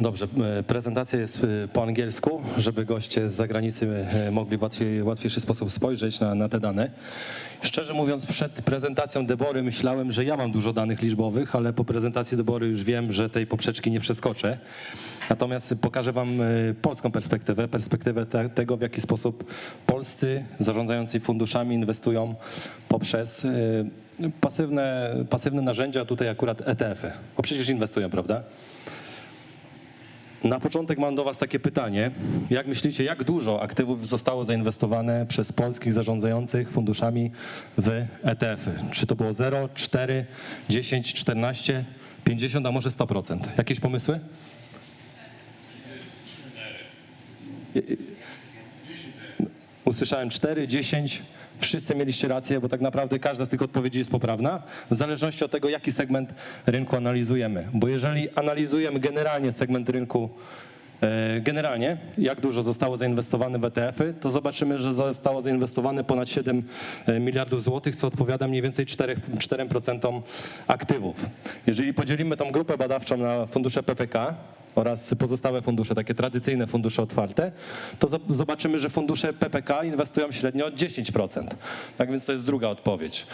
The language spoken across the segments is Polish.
Dobrze, prezentacja jest e, po angielsku, żeby goście z zagranicy e, mogli w łatwiej, łatwiejszy sposób spojrzeć na, na te dane. Szczerze mówiąc, przed prezentacją Debory myślałem, że ja mam dużo danych liczbowych, ale po prezentacji Debory już wiem, że tej poprzeczki nie przeskoczę. Natomiast pokażę Wam e, polską perspektywę, perspektywę te, tego, w jaki sposób polscy zarządzający funduszami inwestują poprzez pasywne, pasywne narzędzia, tutaj akurat ETF-y, bo przecież inwestują, prawda? Na początek mam do Was takie pytanie. Jak myślicie, jak dużo aktywów zostało zainwestowane przez polskich zarządzających funduszami w ETF-y? Czy to było 0, 4, 10, 14, 50, a może 100%? Jakieś pomysły? Usłyszałem 4, 10. Wszyscy mieliście rację, bo tak naprawdę każda z tych odpowiedzi jest poprawna, w zależności od tego, jaki segment rynku analizujemy. Bo jeżeli analizujemy generalnie segment rynku, e, generalnie, jak dużo zostało zainwestowane w ETF-y, to zobaczymy, że zostało zainwestowane ponad 7 miliardów złotych, co odpowiada mniej więcej 4, 4% aktywów. Jeżeli podzielimy tą grupę badawczą na fundusze PPK, oraz pozostałe fundusze, takie tradycyjne fundusze otwarte, to zob- zobaczymy, że fundusze PPK inwestują średnio 10%. Tak więc to jest druga odpowiedź.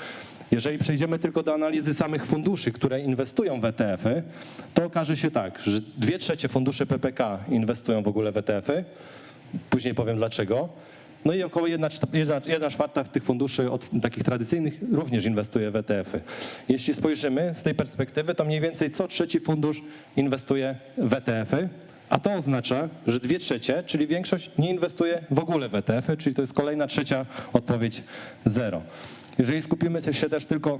Jeżeli przejdziemy tylko do analizy samych funduszy, które inwestują w ETF-y, to okaże się tak, że dwie trzecie funduszy PPK inwestują w ogóle w ETF-y. Później powiem dlaczego. No i około 1 jedna, jedna czwarta tych funduszy od takich tradycyjnych również inwestuje w ETF-y. Jeśli spojrzymy z tej perspektywy, to mniej więcej co trzeci fundusz inwestuje w ETF-y, a to oznacza, że dwie trzecie, czyli większość nie inwestuje w ogóle w ETF-y, czyli to jest kolejna trzecia odpowiedź zero. Jeżeli skupimy się też tylko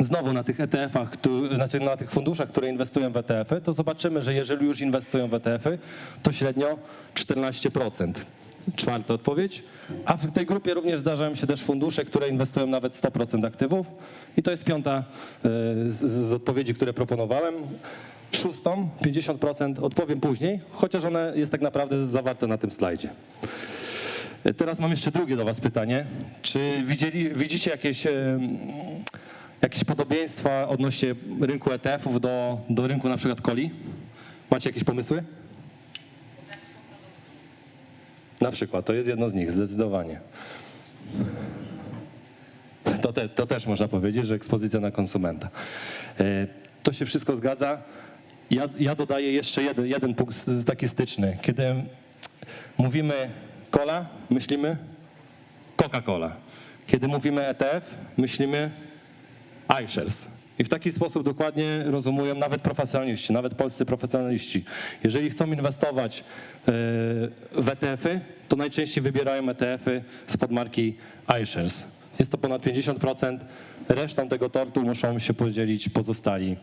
znowu na tych ETF-ach, znaczy na tych funduszach, które inwestują w ETF-y, to zobaczymy, że jeżeli już inwestują w ETF-y, to średnio 14%. Czwarta odpowiedź. A w tej grupie również zdarzają się też fundusze, które inwestują nawet 100% aktywów. I to jest piąta e, z, z odpowiedzi, które proponowałem. Szóstą, 50%, odpowiem później, chociaż ona jest tak naprawdę zawarta na tym slajdzie. E, Teraz mam jeszcze drugie do Was pytanie. Czy widzieli, widzicie jakieś, e, jakieś podobieństwa odnośnie rynku ETF-ów do, do rynku na przykład coli? Macie jakieś pomysły? Na przykład, to jest jedno z nich, zdecydowanie. To, te, to też można powiedzieć, że ekspozycja na konsumenta. E, To się wszystko zgadza. Ja, ja dodaję jeszcze jeden, jeden punkt taki styczny. Kiedy mówimy cola, myślimy Coca-Cola. Kiedy mówimy ETF, myślimy iShares. I w taki sposób dokładnie rozumują nawet profesjonaliści, nawet polscy profesjonaliści. Jeżeli chcą inwestować e, w ETF-y, to najczęściej wybierają ETF-y spod marki iShares. Jest to ponad 50%. Resztą tego tortu muszą się podzielić pozostali,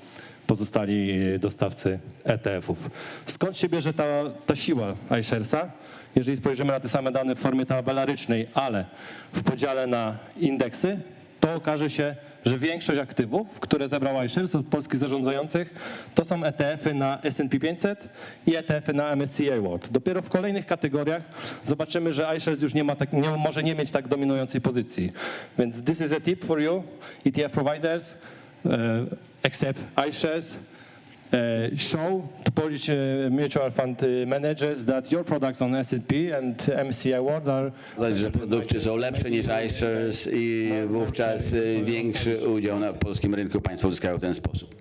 pozostali dostawcy ETF-ów. Skąd się bierze ta, ta siła iSharesa? Jeżeli spojrzymy na te same dane w formie tabelarycznej, ale w podziale na indeksy, to okaże się, że większość aktywów, które zebrał iShares od polskich zarządzających, to są ETF-y na S&P 500 i ETF-y na MSCI World. Dopiero w kolejnych kategoriach zobaczymy, że iShares już nie, ma tak, nie może nie mieć tak dominującej pozycji. Więc this is a tip for you, ETF providers, uh, except iShares. Uh, show to Polish uh, mutual fund uh, managers that your products on S&P and MSCI World are Powiedzieć, że produkty są lepsze niż iShares i wówczas większy udział na polskim rynku państwo uzyskają w ten sposób.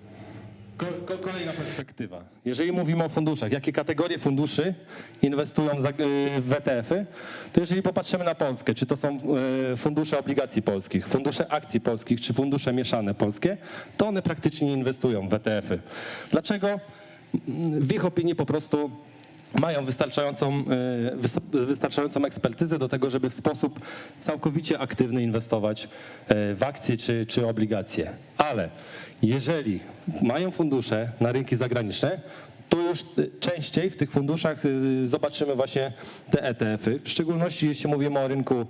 Ko- ko- Kolejna perspektywa. Jeżeli mówimy o funduszach, jakie kategorie funduszy inwestują y, w ETF-y, to jeżeli popatrzymy na Polskę, czy to są y, fundusze obligacji polskich, fundusze akcji polskich, czy fundusze mieszane polskie, to one praktycznie nie inwestują w ETF-y. Dlaczego? W ich opinii po prostu mają wystarczającą, wys- wystarczającą ekspertyzę do tego, żeby w sposób całkowicie aktywny inwestować y, w akcje czy, czy obligacje. Ale jeżeli mają fundusze na rynki zagraniczne, to już y, częściej w tych funduszach zobaczymy właśnie te ETF-y, w szczególności jeśli mówimy o rynku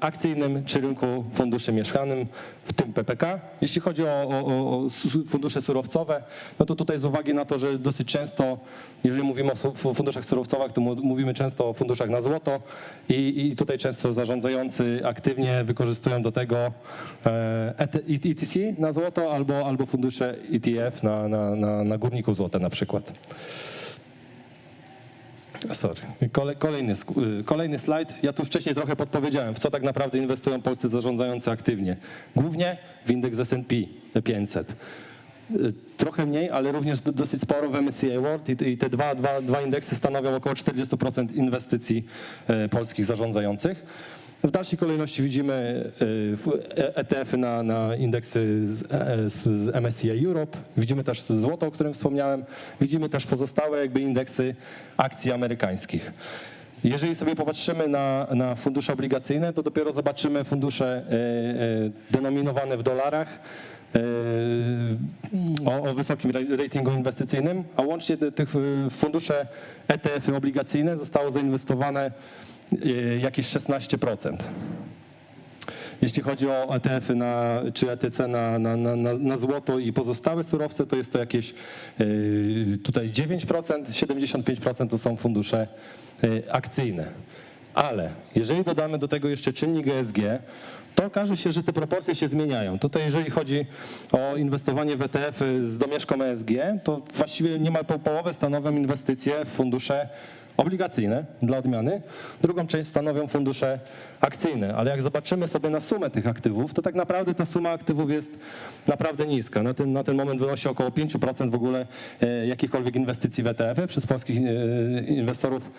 akcyjnym czy rynku funduszy mieszkanym, w tym PPK. Jeśli chodzi o, o, o- fundusze surowcowe, no to tutaj z uwagi na to, że dosyć często, jeżeli mówimy o fu- fu- funduszach surowcowych, to mówimy często o funduszach na złoto i, i tutaj często zarządzający aktywnie wykorzystują do tego e, ET ETC na złoto albo, albo fundusze ETF na, na, na, na górniku złota na przykład. Sorry. Kole, kolejny, y, kolejny slajd. Ja tu wcześniej trochę podpowiedziałem, w co tak naprawdę inwestują polscy zarządzający aktywnie. Głównie w indeks S&P 500. Y, Trochę mniej, ale również do- dosyć sporo w MSCI World i te, dwa, dwa, dwa indeksy stanowią około 40% inwestycji e, polskich zarządzających. W dalszej kolejności widzimy e, w- e- ETF-y na, na indeksy z, e, z MSCI Europe, widzimy też złoto, o którym wspomniałem, widzimy też pozostałe jakby indeksy akcji amerykańskich. Jeżeli sobie popatrzymy na, na fundusze obligacyjne, to dopiero zobaczymy fundusze e, e, denominowane w dolarach, o, o wysokim ra- ratingu inwestycyjnym, a łącznie tych e, fundusze ETF-y obligacyjne zostało zainwestowane e, jakieś 16%. Jeśli chodzi o ETF-y na, czy ETC na, na, na, na- złoto i pozostałe surowce, to jest to jakieś tutaj 9%, 75% to są fundusze akcyjne. Ale jeżeli dodamy do tego jeszcze czynnik ESG, to okaże się, że te proporcje się zmieniają. Tutaj jeżeli chodzi o inwestowanie w ETF-y z domieszką ESG, to właściwie niemal po połowę stanowią inwestycje w fundusze obligacyjne dla odmiany, drugą część stanowią fundusze akcyjne, ale jak zobaczymy sobie na sumę tych aktywów, to tak naprawdę ta suma aktywów jest naprawdę niska. Na ten, na ten moment wynosi około 5% w ogóle e, jakichkolwiek inwestycji w ETF-y przez polskich e, inwestorów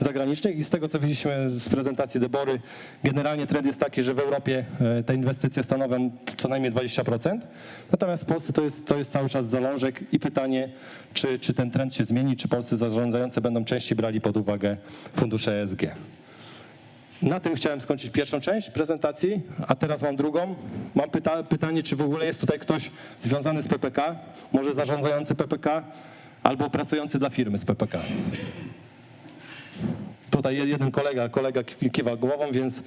zagranicznych. I z tego co widzieliśmy z prezentacji Debory, generalnie trend jest taki, że w Europie e, te inwestycje stanowią co najmniej 20%, natomiast w Polsce to jest, to jest cały czas zalążek i pytanie, czy, czy ten trend się zmieni, czy polscy zarządzający będą częściej brali pod uwagę fundusze ESG. Na tym chciałem skończyć pierwszą część prezentacji, a teraz mam drugą. Mam pyta pytanie, czy w ogóle jest tutaj ktoś związany z PPK, może zarządzający PPK albo pracujący dla firmy z PPK. Tutaj je- jeden kolega, kolega ki- kiwa głową, więc y,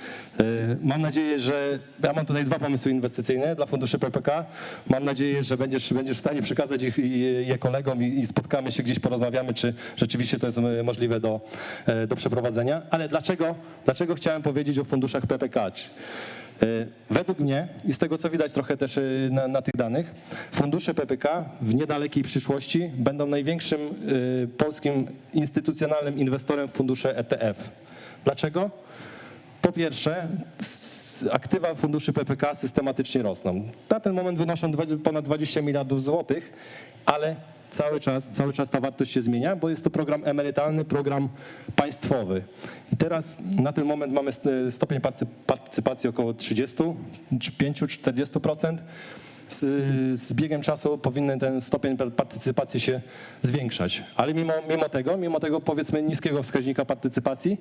mam nadzieję, że ja mam tutaj dwa pomysły inwestycyjne dla funduszy PPK. Mam nadzieję, że będziesz, będziesz w stanie przekazać ich, je kolegom i, i spotkamy się gdzieś, porozmawiamy, czy rzeczywiście to jest y, możliwe do, y, do przeprowadzenia. Ale dlaczego, dlaczego chciałem powiedzieć o funduszach PPK? Y, Według mnie i z tego co widać trochę też y, na, na tych danych, fundusze PPK w niedalekiej przyszłości będą największym y, polskim instytucjonalnym inwestorem w fundusze ETF. Dlaczego? Po pierwsze, aktywa funduszy PPK systematycznie rosną. Na ten moment wynoszą ponad 20 miliardów złotych, ale cały czas, cały czas ta wartość się zmienia, bo jest to program emerytalny, program państwowy. I teraz na ten moment mamy st- stopień partycy- partycypacji około 35-40%. Z, z biegiem czasu powinien ten stopień par- partycypacji się zwiększać. Ale mimo, mimo tego, mimo tego powiedzmy niskiego wskaźnika partycypacji,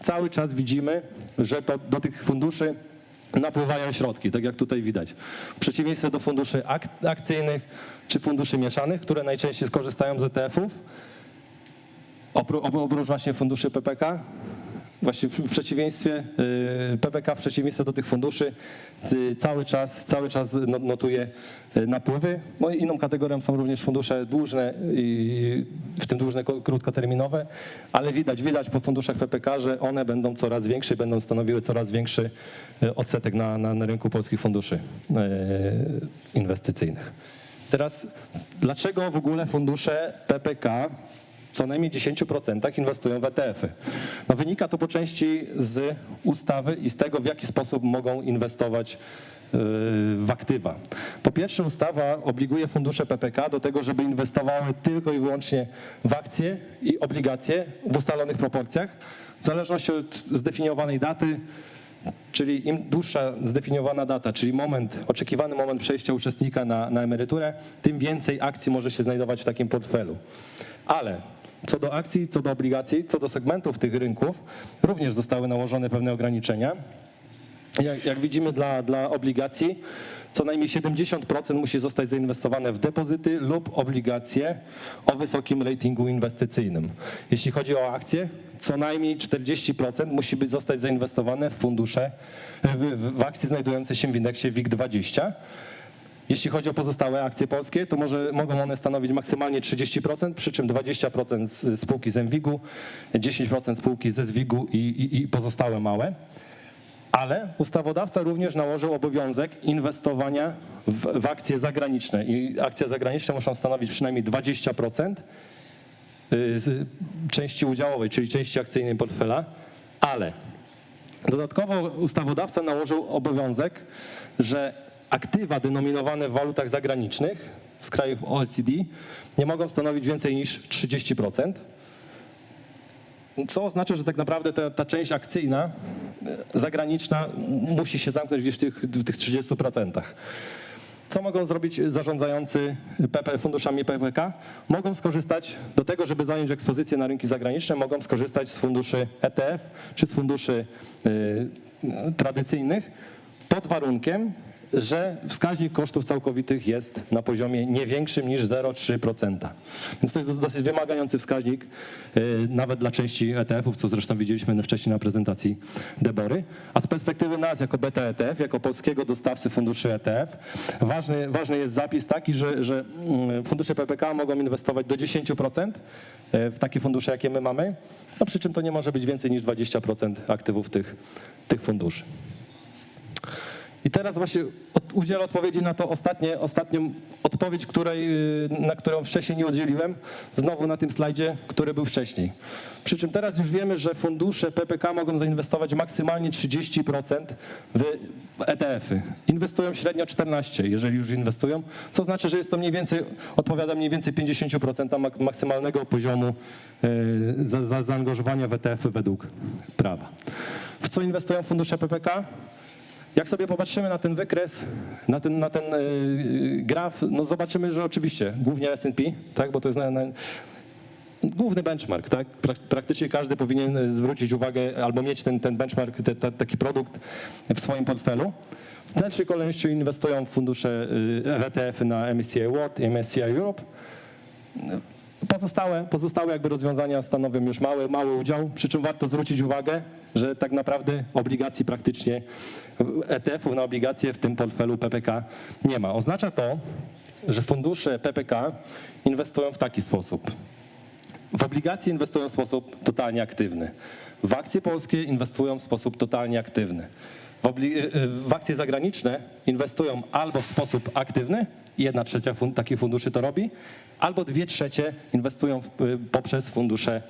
cały czas widzimy, że to do tych funduszy napływają środki, tak jak tutaj widać. W przeciwieństwie do funduszy ak- akcyjnych czy funduszy mieszanych, które najczęściej skorzystają z ETF-ów, Opró- op- Oprócz właśnie funduszy PPK, właśnie w przeciwieństwie, y, PPK w przeciwieństwie do tych funduszy y, cały czas, cały czas no- notuje y, napływy. No i inną kategorią są również fundusze dłużne, w tym dłużne ko- krótkoterminowe, ale widać, widać po funduszach PPK, że one będą coraz większe, będą stanowiły coraz większy odsetek na, na, na rynku polskich funduszy inwestycyjnych. Teraz, dlaczego w ogóle fundusze PPK co najmniej 10% inwestują w ETF-y. No wynika to po części z ustawy i z tego, w jaki sposób mogą inwestować yy, w aktywa. Po pierwsze, ustawa obliguje fundusze PPK do tego, żeby inwestowały tylko i wyłącznie w akcje i obligacje w ustalonych proporcjach, w zależności od zdefiniowanej daty, Czyli im dłuższa zdefiniowana data, czyli moment, oczekiwany moment przejścia uczestnika na, na emeryturę, tym więcej akcji może się znajdować w takim portfelu. Ale co do akcji, co do obligacji, co do segmentów tych rynków, również zostały nałożone pewne ograniczenia. Jak, jak widzimy dla, dla obligacji, co najmniej 70% musi zostać zainwestowane w depozyty lub obligacje o wysokim ratingu inwestycyjnym. Jeśli chodzi o akcje, co najmniej 40% musi być zostać zainwestowane w fundusze, w, w, akcje znajdujące się w indeksie WIG20. Jeśli chodzi o pozostałe akcje polskie, to może, mogą one stanowić maksymalnie 30%, przy czym 20% z spółki z MWIG-u, 10% spółki ze ZWIG-u i, i, i pozostałe małe. Ale ustawodawca również nałożył obowiązek inwestowania w, w akcje zagraniczne i akcje zagraniczne muszą stanowić przynajmniej 20% z części udziałowej, czyli części akcyjnej portfela, ale dodatkowo ustawodawca nałożył obowiązek, że aktywa denominowane w walutach zagranicznych z krajów OECD nie mogą stanowić więcej niż 30%. Co oznacza, że tak naprawdę ta, ta część akcyjna, e, zagraniczna musi się zamknąć gdzieś w tych, w tych 30%. Co mogą zrobić zarządzający PP, funduszami PPK? Mogą skorzystać do tego, żeby zająć ekspozycję na rynki zagraniczne, mogą skorzystać z funduszy ETF czy z funduszy y, tradycyjnych pod warunkiem, że wskaźnik kosztów całkowitych jest na poziomie nie większym niż 0,3%. Więc to jest dos- dosyć wymagający wskaźnik y, nawet dla części ETF-ów, co zresztą widzieliśmy wcześniej na prezentacji Debory. A z perspektywy nas jako beta ETF, jako polskiego dostawcy funduszy ETF, ważny, ważny jest zapis taki, że, że mm, fundusze PPK mogą inwestować do 10% w takie fundusze, jakie my mamy, no przy czym to nie może być więcej niż 20% aktywów tych, tych funduszy. I teraz właśnie udzielę odpowiedzi na to ostatnie, ostatnią odpowiedź, której, y, na którą wcześniej nie udzieliłem, znowu na tym slajdzie, który był wcześniej. Przy czym teraz już wiemy, że fundusze PPK mogą zainwestować maksymalnie 30% w ETF-y. Inwestują średnio 14%, jeżeli już inwestują, co znaczy, że jest to mniej więcej, odpowiada mniej więcej 50% mak- maksymalnego poziomu y, za, za zaangażowania w ETF-y według prawa. W co inwestują fundusze PPK? Jak sobie popatrzymy na ten wykres, na ten, na ten yy, graf, no zobaczymy, że oczywiście głównie S&P, tak, bo to jest na, na, główny benchmark, tak? Prak- Praktycznie każdy powinien zwrócić uwagę albo mieć ten, ten benchmark, te, taki produkt w swoim portfelu. W dalszej kolejności inwestują w fundusze yy, w ETF-y na MSCI World MSCI Europe. Pozostałe, pozostałe jakby rozwiązania stanowią już mały, mały udział, przy czym warto zwrócić uwagę, że tak naprawdę obligacji praktycznie ETF-ów na obligacje w tym portfelu PPK nie ma. Oznacza to, że fundusze PPK inwestują w taki sposób. W obligacje inwestują w sposób totalnie aktywny. W akcje polskie inwestują w sposób totalnie aktywny. W, obli- y, w akcje zagraniczne inwestują albo w sposób aktywny, jedna trzecia fun- takich funduszy to robi, albo dwie trzecie inwestują w, y, poprzez fundusze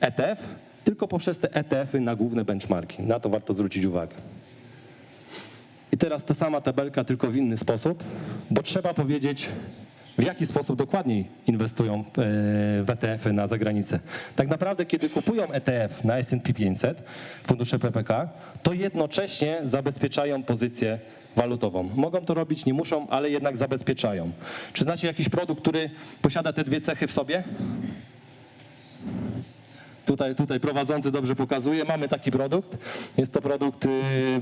ETF, tylko poprzez te ETF-y na główne benchmarki. Na to warto zwrócić uwagę. I teraz ta sama tabelka, tylko w inny sposób, bo trzeba powiedzieć, w jaki sposób dokładniej inwestują w, e, ETF-y na zagranicę. Tak naprawdę, kiedy kupują ETF na S&P 500, fundusze PPK, to jednocześnie zabezpieczają pozycję walutową. Mogą to robić, nie muszą, ale jednak zabezpieczają. Czy znacie jakiś produkt, który posiada te dwie cechy w sobie? Tutaj, tutaj prowadzący dobrze pokazuje. Mamy taki produkt. Jest to produkt y,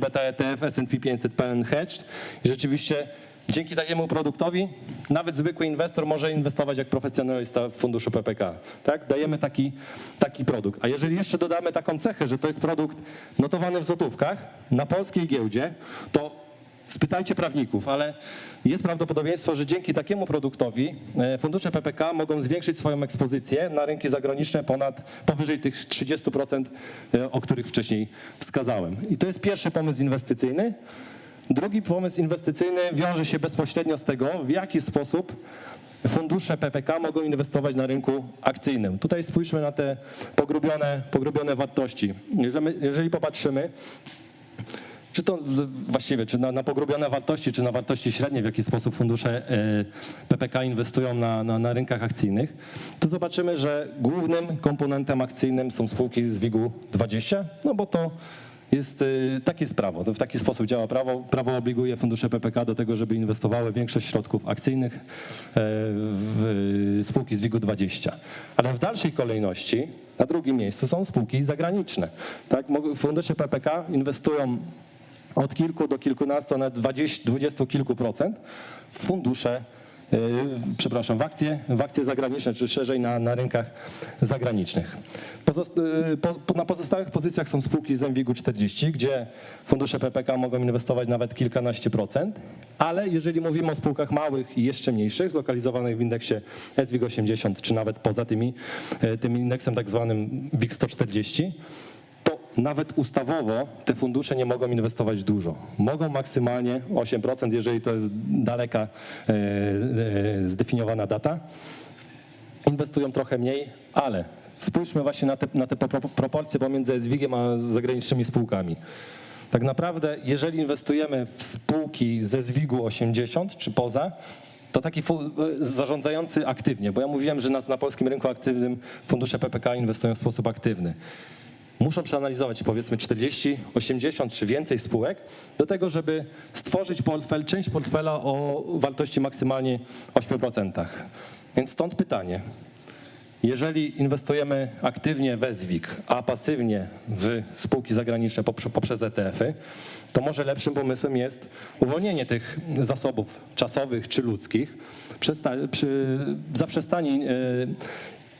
Beta ETF S&P 500 PN Hedged. I rzeczywiście dzięki takiemu produktowi nawet zwykły inwestor może inwestować jak profesjonalista w funduszu PPK. Tak? Dajemy taki, taki produkt. A jeżeli jeszcze dodamy taką cechę, że to jest produkt notowany w złotówkach na polskiej giełdzie, to Spytajcie prawników, ale jest prawdopodobieństwo, że dzięki takiemu produktowi e, fundusze PPK mogą zwiększyć swoją ekspozycję na rynki zagraniczne ponad powyżej tych 30%, e, o których wcześniej wskazałem. I to jest pierwszy pomysł inwestycyjny. Drugi pomysł inwestycyjny wiąże się bezpośrednio z tego, w jaki sposób fundusze PPK mogą inwestować na rynku akcyjnym. Tutaj spójrzmy na te pogrubione, pogrubione wartości. Jeżeli, jeżeli popatrzymy, czy to właściwie, czy na, na pogrubione wartości, czy na wartości średnie, w jaki sposób fundusze e, PPK inwestują na, na, na rynkach akcyjnych, to zobaczymy, że głównym komponentem akcyjnym są spółki z WIG-u 20, no bo to jest, e, takie jest prawo, w taki sposób działa prawo. Prawo obliguje fundusze PPK do tego, żeby inwestowały większość środków akcyjnych e, w spółki z WIG-u 20. Ale w dalszej kolejności na drugim miejscu są spółki zagraniczne. Tak? Fundusze PPK inwestują od kilku do kilkunastu, nawet dwudziestu kilku procent w fundusze, przepraszam, w akcje, w akcje zagraniczne, czy szerzej na, na rynkach zagranicznych. Po, na pozostałych pozycjach są spółki z MWIG-u 40, gdzie fundusze PPK mogą inwestować nawet kilkanaście procent, ale jeżeli mówimy o spółkach małych i jeszcze mniejszych, zlokalizowanych w indeksie SWIG 80, czy nawet poza tymi, yy, tym indeksem tak zwanym WIG 140, to nawet ustawowo te fundusze nie mogą inwestować dużo. Mogą maksymalnie 8%, jeżeli to jest daleka e, e, zdefiniowana data. inwestują trochę mniej, ale spójrzmy właśnie na te, na te pro- proporcje pomiędzy SWIG-iem a zagranicznymi spółkami. Tak naprawdę, jeżeli inwestujemy w spółki ze ZWIG-u 80 czy poza, to taki fu- zarządzający aktywnie, bo ja mówiłem, że na polskim rynku aktywnym fundusze PPK inwestują w sposób aktywny. Muszą przeanalizować powiedzmy 40, 80 czy więcej spółek do tego, żeby stworzyć portfel, część portfela o wartości maksymalnie 8%. Więc stąd pytanie. Jeżeli inwestujemy aktywnie we ZWIG, a pasywnie w spółki zagraniczne poprze- poprzez ETF-y, to może lepszym pomysłem jest uwolnienie tych zasobów czasowych czy ludzkich, zaprzestanie e,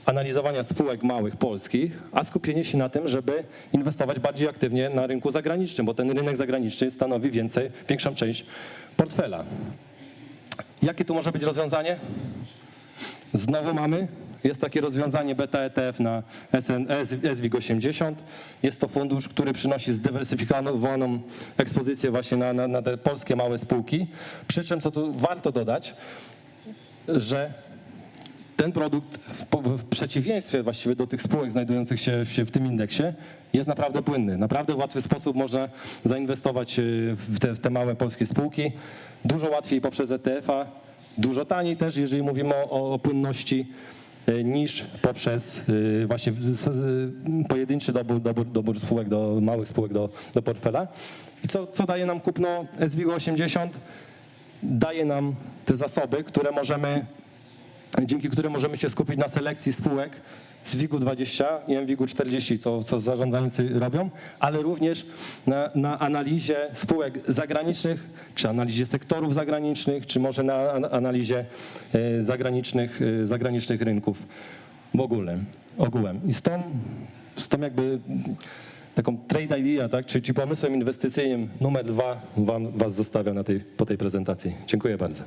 analizowania spółek małych polskich, a skupienie się na tym, żeby inwestować bardziej aktywnie na rynku zagranicznym, bo ten rynek zagraniczny stanowi więcej, większą część portfela. Jakie tu może być rozwiązanie? Znowu mamy, jest takie rozwiązanie beta ETF na SN, SWIG 80. Jest to fundusz, który przynosi zdywersyfikowaną ekspozycję właśnie na, na, na te polskie małe spółki. Przy czym, co tu warto dodać, że ten produkt w, w przeciwieństwie właściwie do tych spółek znajdujących się, się w tym indeksie jest naprawdę płynny. Naprawdę w łatwy sposób można zainwestować y, w te, w te małe polskie spółki. Dużo łatwiej poprzez ETF-a, dużo taniej też, jeżeli mówimy o, o płynności, y, niż poprzez y, właśnie w- pojedynczy dobór, dobór, dobór spółek, do małych spółek do, do portfela. I co, co daje nam kupno SWIG 80? Daje nam te zasoby, które możemy dzięki którym możemy się skupić na selekcji spółek z WIG-u 20 i MWIG-u 40, co, co zarządzający robią, ale również na, na analizie spółek zagranicznych, czy analizie sektorów zagranicznych, czy może na an- analizie e, zagranicznych, e, zagranicznych rynków w ogóle, ogółem. I z tą, jakby taką trade idea, tak, czy, czy pomysłem inwestycyjnym numer dwa wam, was zostawiam na tej, po tej prezentacji. Dziękuję bardzo.